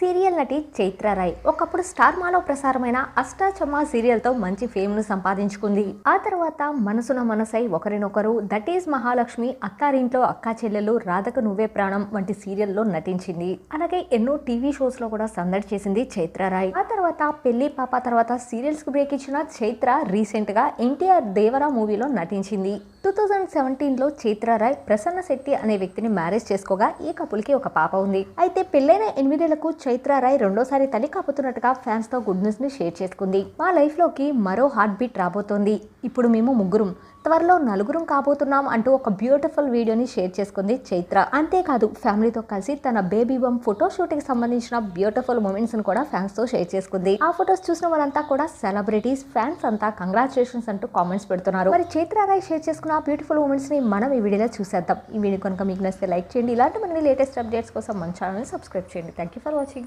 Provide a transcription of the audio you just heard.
Serial నటి చైత్ర రాయ్. ఒకప్పుడు star మాలో ప్రసారమైన అష్టాచమ్మ సీరియల్తో మంచి ఫేమ్ను సంపాదించుకుంది. ఆ తర్వాత మనసున మనసై ఒకరినొకరు దట్ ఈజ్ మహాలక్ష్మి అత్తారింట్లో అక్కా చెల్లెలు రాధకు నువ్వే ప్రాణం వంటి సీరియల్లో నటించింది. అలాగే ఎన్నో టీవీ షోస్లో కూడా సందడి చేసింది చైత్ర రాయ్. ఆ తర్వాత పెళ్ళి పాప తర్వాత సీరియల్స్కు బ్రేక్ ఇచ్చిన చైత్ర రీసెంట్గా ఎన్టీఆర్ దేవరా మూవీలో నటించింది. టూ థౌజండ్ సెవెంటీన్లో చిత్రారాయ్ రాయ్ ప్రసన్న శెట్టి అనే వ్యక్తిని మ్యారేజ్ చేసుకోగా ఈ కపుల్కి ఒక పాప ఉంది. అయితే పెళ్ళైన ఎనిమిదేళ్ళకు చైత్రారాయ్ రెండోసారి తల్లి కాపుతున్నట్టుగా ఫ్యాన్స్తో గుడ్ న్యూస్ని షేర్ చేసుకుంది. మా లైఫ్లోకి మరో హార్ట్ బీట్ రాబోతోంది. ఇప్పుడు మేము ముగ్గురం త్వరలో నలుగురం కాబోతున్నాం అంటూ ఒక బ్యూటిఫుల్ వీడియోని షేర్ చేసుకుంది చైత్ర. అంతేకాదు ఫ్యామిలీతో కలిసి తన బేబీ బమ్ ఫోటో షూట్కి సంబంధించిన బ్యూటిఫుల్ మూమెంట్స్ని కూడా ఫ్యాన్స్తో షేర్ చేసుకుంది. ఆ ఫొటోస్ చూసిన వాళ్ళంతా కూడా సెలబ్రిటీస్ ఫ్యాన్స్ అంతా కంగ్రాచులేషన్స్ అంటూ కామెంట్స్ పెడుతున్నారు. మరి చైత్ర రాయ్ షేర్ చేసుకున్న బ్యూటిఫుల్ మూమెంట్స్ని మనం ఈ వీడియోలో చూసేద్దాం. ఈ వీడియో కనుక మీకు నచ్చితే లైక్ చేయండి. ఇలాంటి మన లేటెస్ట్ అప్డేట్స్ కోసం మన ఛానల్ సబ్స్క్రైబ్ చేయండి. Thank you for watching